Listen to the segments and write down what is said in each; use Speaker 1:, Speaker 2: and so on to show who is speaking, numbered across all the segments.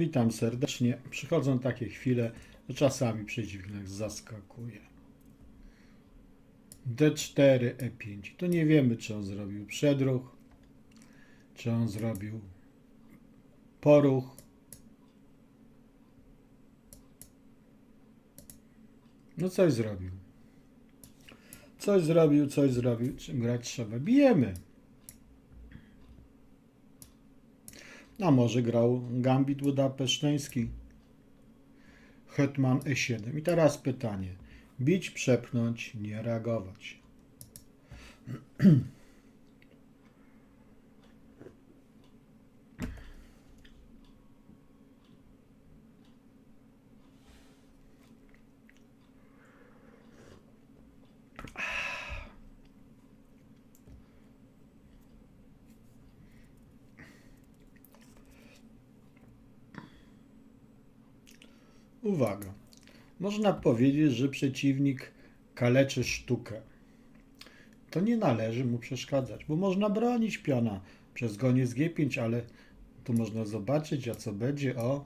Speaker 1: Witam serdecznie. Przychodzą takie chwile, że czasami przeciwnik zaskakuje. D4, E5. Tu nie wiemy, czy on zrobił przedruch, czy on zrobił poruch. No coś zrobił. Coś zrobił, coś zrobił. Czym grać trzeba? Bijemy. A może grał Gambit Budapeszteński. Hetman E7. I teraz pytanie. Bić, przepchnąć, nie reagować. Uwaga. Można powiedzieć, że przeciwnik kaleczy sztukę. To nie należy mu przeszkadzać, bo można bronić piona przez goniec G5, ale tu można zobaczyć, a co będzie, o,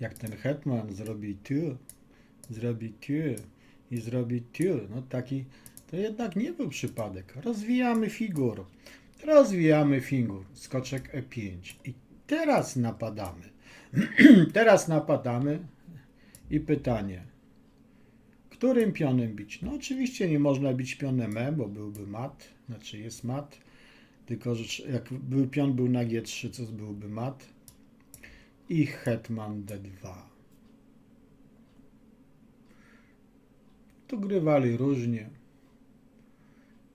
Speaker 1: jak ten hetman zrobi tu, zrobi tu i zrobi tu. No taki, to jednak nie był przypadek. Rozwijamy figur. Rozwijamy figur. Skoczek E5. I teraz napadamy. Teraz napadamy i pytanie. Którym pionem bić? No oczywiście nie można bić pionem E, bo byłby mat, znaczy jest mat, tylko że jak był pion był na G3, to byłby mat i hetman D2. Tu grywali różnie.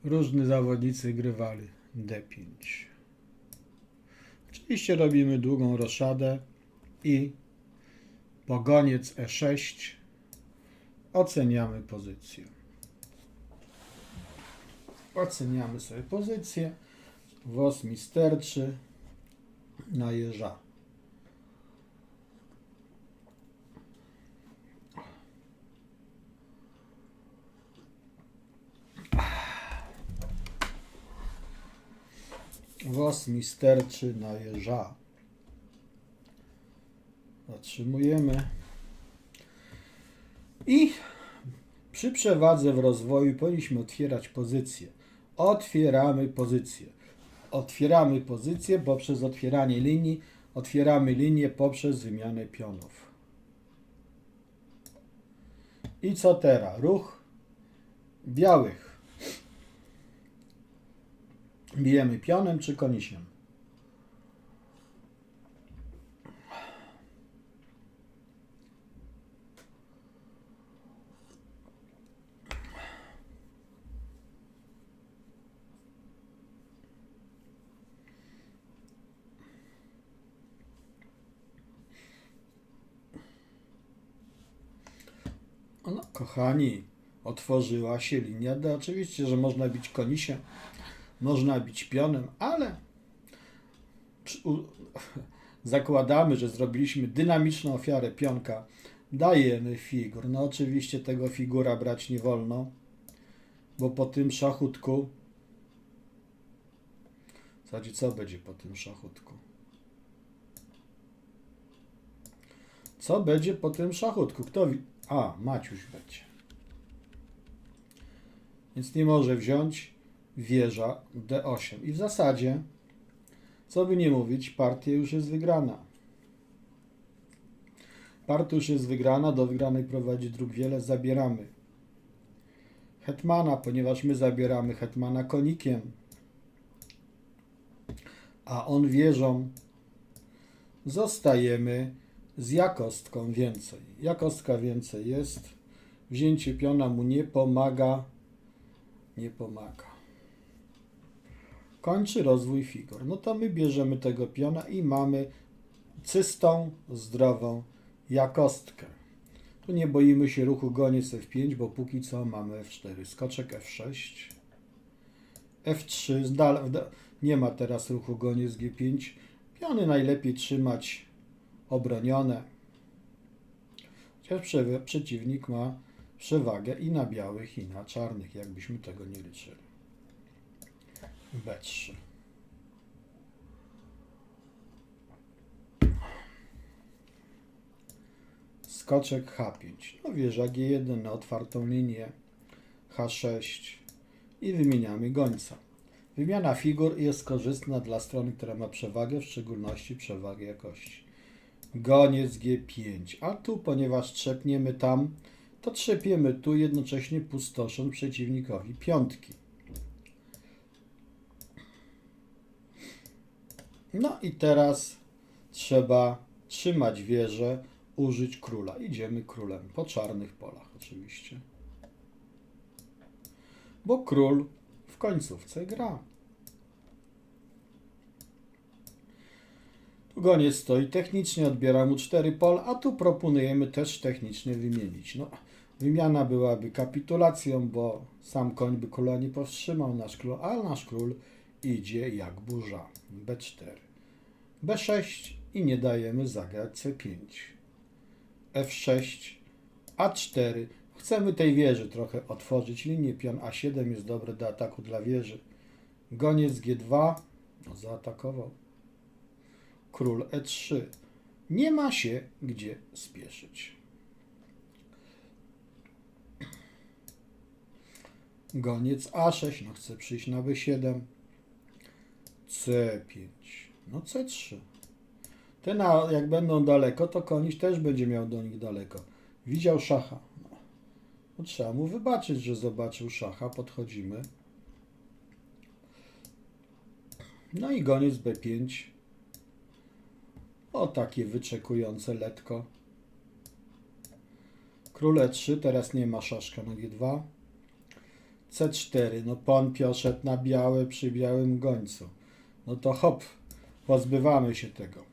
Speaker 1: Różni zawodnicy grywali D5. Oczywiście robimy długą roszadę i pogoniec E6 oceniamy pozycję. Oceniamy sobie pozycję. Włos mi sterczy na jeża. Włos mi sterczy na jeża. Zatrzymujemy. I przy przewadze w rozwoju powinniśmy otwierać pozycję. Otwieramy pozycję. Otwieramy pozycję poprzez otwieranie linii. Otwieramy linię poprzez wymianę pionów. I co teraz? Ruch białych. Bijemy pionem czy konisiem? No, kochani, otworzyła się linia D. Oczywiście, że można bić konisiem, można bić pionem, ale zakładamy, że zrobiliśmy dynamiczną ofiarę pionka. Dajemy figur. No oczywiście tego figura brać nie wolno, bo po tym szachutku w zasadzie co będzie po tym szachutku? Co będzie po tym szachutku? Kto wi- A, Maciuś będzie. Więc nie może wziąć wieża D8. I w zasadzie, co by nie mówić, partia już jest wygrana. Partia już jest wygrana, do wygranej prowadzi druk wiele, zabieramy. Hetmana, ponieważ my zabieramy Hetmana konikiem, a on wieżą, zostajemy z jakostką więcej. Jakostka więcej jest. Wzięcie piona mu nie pomaga. Nie pomaga. Kończy rozwój figur. No to my bierzemy tego piona i mamy czystą, zdrową jakostkę. Tu nie boimy się ruchu goniec F5, bo póki co mamy F4. Skoczek F6. F3. Zdal, wda- nie ma teraz ruchu goniec G5. Piony najlepiej trzymać obronione. Chociaż prze- przeciwnik ma przewagę i na białych, i na czarnych, jakbyśmy tego nie liczyli. B3. skoczek H5. No wieża G1 na otwartą linię, H6 i wymieniamy gońca. Wymiana figur jest korzystna dla strony, która ma przewagę, w szczególności przewagę jakości. Goniec G5, a tu, ponieważ trzepniemy tam, to trzepiemy tu, jednocześnie pustosząc przeciwnikowi piątki. No i teraz trzeba trzymać wieżę, użyć króla. Idziemy królem, po czarnych polach oczywiście. Bo król w końcówce gra. Tu goniec stoi technicznie, odbiera mu 4 pol, a tu proponujemy też technicznie wymienić. No, wymiana byłaby kapitulacją, bo sam koń by króla nie powstrzymał, nasz król, a nasz król idzie jak burza. B4. B6 i nie dajemy zagrać C5. F6, A4. Chcemy tej wieży trochę otworzyć linię. Pion A7 jest dobry do ataku dla wieży. Goniec G2. No, zaatakował. Król E3. Nie ma się gdzie spieszyć. Goniec A6. No chce przyjść na B7. C5. No C3. Te na, jak będą daleko, to koniś też będzie miał do nich daleko. Widział szacha. No. No, trzeba mu wybaczyć, że zobaczył szacha. Podchodzimy. No i goniec B5. O takie wyczekujące letko. Król E3, teraz nie ma szaszka na G2. C4, no pan poszedł na białe przy białym gońcu. No to hop, pozbywamy się tego.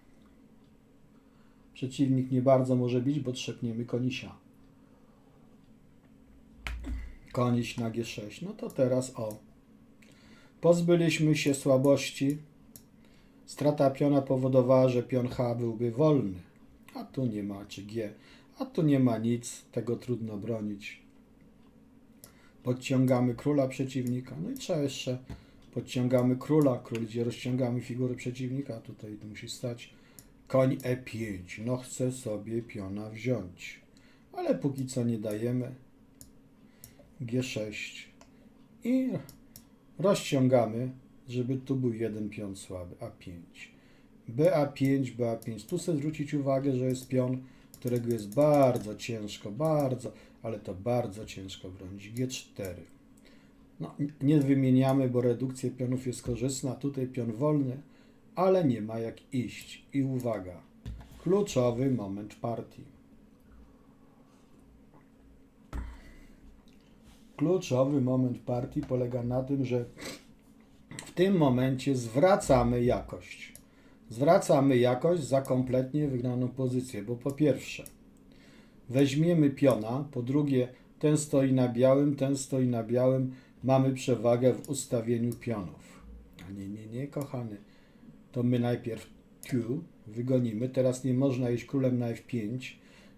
Speaker 1: Przeciwnik nie bardzo może bić, bo trzepniemy konisia. Koniś na G6. No to teraz o. Pozbyliśmy się słabości. Strata piona powodowała, że pion H byłby wolny. A tu nie ma, czy G. A tu nie ma nic. Tego trudno bronić. Podciągamy króla przeciwnika. No i trzeba jeszcze podciągamy króla. Król idzie, rozciągamy figury przeciwnika. Tutaj to musi stać. Koń E5. No chce sobie piona wziąć. Ale póki co nie dajemy. G6. I rozciągamy, żeby tu był jeden pion słaby. A5. BA5, BA5. Tu chcę zwrócić uwagę, że jest pion, którego jest bardzo ciężko, bardzo, ale to bardzo ciężko bronić. G4. No, nie wymieniamy, bo redukcja pionów jest korzystna. Tutaj pion wolny ale nie ma jak iść. I uwaga, kluczowy moment partii. Kluczowy moment partii polega na tym, że w tym momencie zwracamy jakość. Zwracamy jakość za kompletnie wygraną pozycję, bo po pierwsze weźmiemy piona, po drugie ten stoi na białym, ten stoi na białym, mamy przewagę w ustawieniu pionów. A nie, nie, nie, kochany to my najpierw Q wygonimy. Teraz nie można iść królem na F5.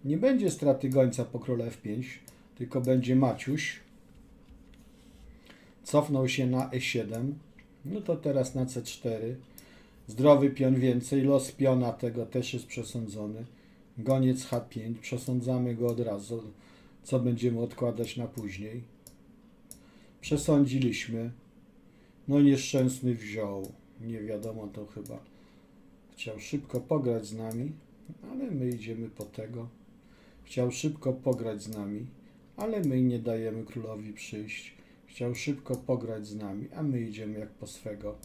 Speaker 1: Nie będzie straty gońca po króle F5, tylko będzie Maciuś. Cofnął się na E7. No to teraz na C4. Zdrowy pion więcej. Los piona tego też jest przesądzony. Goniec H5. Przesądzamy go od razu, co będziemy odkładać na później. Przesądziliśmy. No nieszczęsny wziął nie wiadomo, to chyba chciał szybko pograć z nami, ale my idziemy po tego. Chciał szybko pograć z nami, ale my nie dajemy królowi przyjść. Chciał szybko pograć z nami, a my idziemy jak po swego.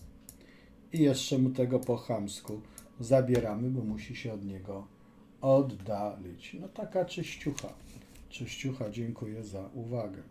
Speaker 1: I jeszcze mu tego po chamsku zabieramy, bo musi się od niego oddalić. No taka czyściucha. Czyściucha, dziękuję za uwagę.